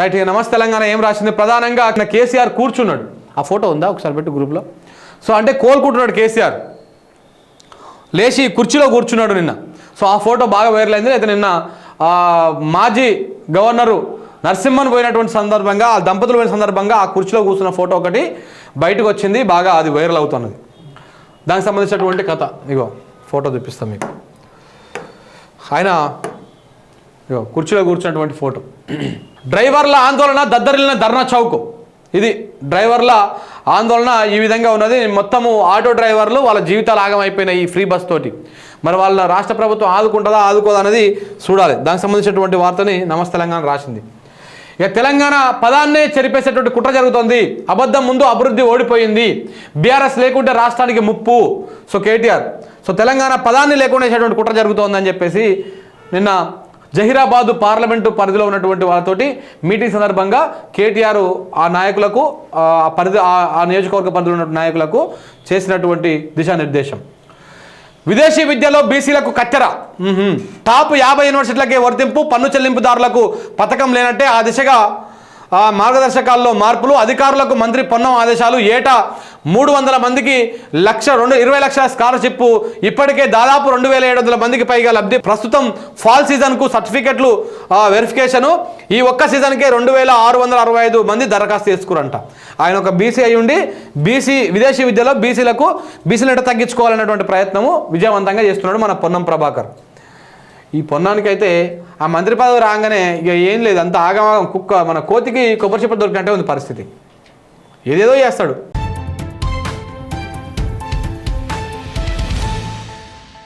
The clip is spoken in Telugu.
రైట్ ఇక నమస్తే తెలంగాణ ఏం రాసింది? ప్రధానంగా అక్కడ కేసీఆర్ కూర్చున్నాడు. ఆ ఫోటో ఉందా? ఒకసారి పెట్టు గ్రూప్లో. సో అంటే కోలుకుంటున్నాడు కేసీఆర్. లేచి కుర్చీలో కూర్చున్నాడు నిన్న. సో ఆ ఫోటో బాగా వైరల్ అయింది. అయితే నిన్న మాజీ గవర్నరు నరసింహన్ పోయినటువంటి సందర్భంగా ఆ దంపతులు పోయిన సందర్భంగా ఆ కుర్చీలో కూర్చున్న ఫోటో ఒకటి బయటకు వచ్చింది. బాగా అది వైరల్ అవుతున్నది. దానికి సంబంధించినటువంటి కథ. ఇగో ఫోటో చూపిస్తాం మీకు. ఆయన కుర్చీలో కూర్చున్నటువంటి ఫోటో. డ్రైవర్ల ఆందోళన దద్దరిల్లిన ధర్నా చౌక్. ఇది డ్రైవర్ల ఆందోళన ఈ విధంగా ఉన్నది. మొత్తము ఆటో డ్రైవర్లు వాళ్ళ జీవితాలు ఆగమైపోయినాయి ఈ ఫ్రీ బస్ తోటి. మరి వాళ్ళ రాష్ట్ర ప్రభుత్వం ఆదుకుంటుందా ఆదుకోదా అనేది చూడాలి. దానికి సంబంధించినటువంటి వార్తని నమస్తే తెలంగాణ రాసింది. ఇక తెలంగాణ పదాన్నే చెరిపేసేటువంటి కుట్ర జరుగుతోంది. అబద్ధం ముందు అభివృద్ధి ఓడిపోయింది. బీఆర్ఎస్ లేకుంటే రాష్ట్రానికి ముప్పు. సో కేటీఆర్. సో తెలంగాణ పదాన్ని లేకుండా చేసేటువంటి కుట్ర జరుగుతోందని చెప్పేసి నిన్న జహీరాబాదు పార్లమెంటు పరిధిలో ఉన్నటువంటి వారితోటి మీటింగ్ సందర్భంగా కేటీఆర్ ఆ నాయకులకు ఆ పరిధి ఆ- నియోజకవర్గ పరిధిలో ఉన్న నాయకులకు చేసినటువంటి దిశానిర్దేశం. విదేశీ విద్యలో బీసీలకు కత్తెర టాప్ యాభై యూనివర్సిటీలకే వర్తింపు పన్ను చెల్లింపుదారులకు పథకం లేనంటే ఆ దిశగా ఆ మార్గదర్శకాల్లో మార్పులు అధికారులకు మంత్రి పొన్నం ఆదేశాలు ఏటా మూడు వందల మందికి లక్ష రెండు ఇరవై లక్షల స్కాలర్షిప్ ఇప్పటికే దాదాపు రెండు వేల ఏడు వందల మందికి పైగా లబ్ధి. ప్రస్తుతం ఫాల్ సీజన్కు సర్టిఫికెట్లు వెరిఫికేషను ఈ ఒక్క సీజన్కే రెండు వేల ఆరు వందల అరవై ఐదు మంది దరఖాస్తు చేసుకురంట. ఆయన ఒక బీసీ అయి ఉండి బీసీ విదేశీ విద్యలో బీసీలకు బీసీలు తగ్గించుకోవాలనేటువంటి ప్రయత్నము విజయవంతంగా చేస్తున్నాడు మన పొన్నం ప్రభాకర్. ఈ పొన్నానికైతే ఆ మంత్రి పదవి రాగానే ఇక ఏం లేదు అంత ఆగమాగం కుక్క మన కోతికి కొబ్బరి చెప్ప దొరికినట్టే ఉంది పరిస్థితి. ఏదేదో చేస్తాడు.